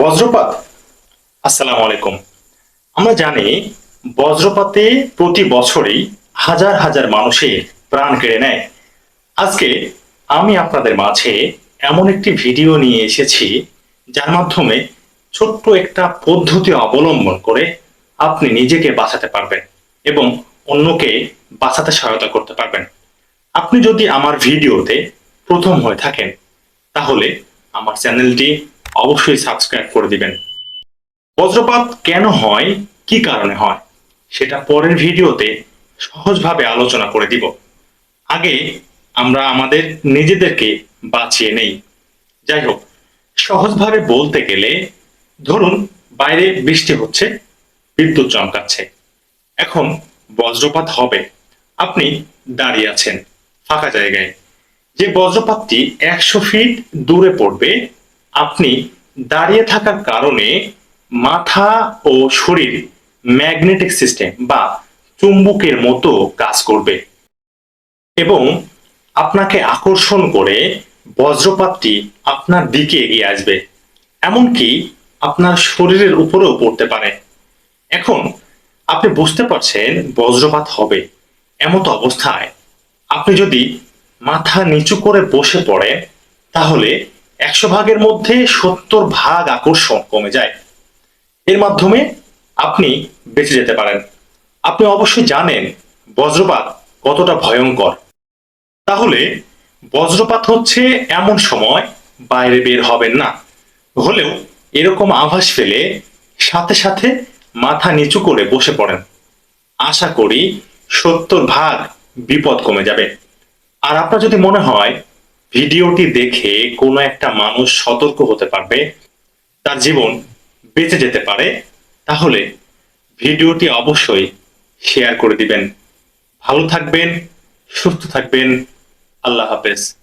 বজ্রপাত। আসসালামু আলাইকুম। আমরা জানি বজ্রপাতে প্রতি বছরই হাজার হাজার মানুষের প্রাণ কেড়ে নেয়। আজকে আমি আপনাদের মাঝে এমন একটি ভিডিও নিয়ে এসেছি, যার মাধ্যমে ছোট্ট একটা পদ্ধতি অবলম্বন করে আপনি নিজেকে বাঁচাতে পারবেন এবং অন্যকে বাঁচাতে সহায়তা করতে পারবেন। আপনি যদি আমার ভিডিওতে প্রথম হয়ে থাকেন, তাহলে আমার চ্যানেলটি অবশ্যই সাবস্ক্রাইব করে দিবেন। বজ্রপাত কেন হয়? কি কারণে হয়? সেটা পরের ভিডিওতে সহজভাবে আলোচনা করে দিব। আগে আমরা আমাদের নিজেদেরকে বাঁচিয়ে নেই। যাই হোক, সহজভাবে বলতে গেলে, ধরুন বাইরে বৃষ্টি হচ্ছে, বিদ্যুৎ চমকাচ্ছে। এখন বজ্রপাত হবে। আপনি দাঁড়িয়ে আছেন ফাঁকা জায়গায়। যে বজ্রপাতটি একশো ফিট দূরে পড়বে আপনি দাঁড়িয়ে থাকার কারণে মাথা ও শরীর ম্যাগনেটিক সিস্টেম বা চুম্বকের মতো কাজ করবে এবং আপনাকে আকর্ষণ করে বজ্রপাতটি আপনার দিকে এগিয়ে আসবে। এমনকি আপনার শরীরের উপরেও পড়তে পারে। এখন আপনি বুঝতে পারছেন বজ্রপাত হবে। এমত অবস্থায় আপনি যদি মাথা নিচু করে বসে পড়েন, তাহলে একশো ভাগের মধ্যে সত্তর ভাগ আকর্ষণ কমে যায়। এর মাধ্যমে আপনি বেঁচে যেতে পারেন। আপনি অবশ্যই জানেন বজ্রপাত কতটা ভয়ঙ্কর। তাহলে বজ্রপাত হচ্ছে এমন সময় বাইরে বের হবেন না। হলেও এরকম আভাস ফেলে সাথে সাথে মাথা নিচু করে বসে পড়েন। আশা করি সত্তর ভাগ বিপদ কমে যাবে। আর আপনার যদি মনে হয় ভিডিওটি দেখে কোনো একটা মানুষ সতর্ক হতে পারবে, তার জীবন বেঁচে যেতে পারে, তাহলে ভিডিওটি অবশ্যই শেয়ার করে দিবেন। ভালো থাকবেন, সুস্থ থাকবেন। আল্লাহ হাফেজ।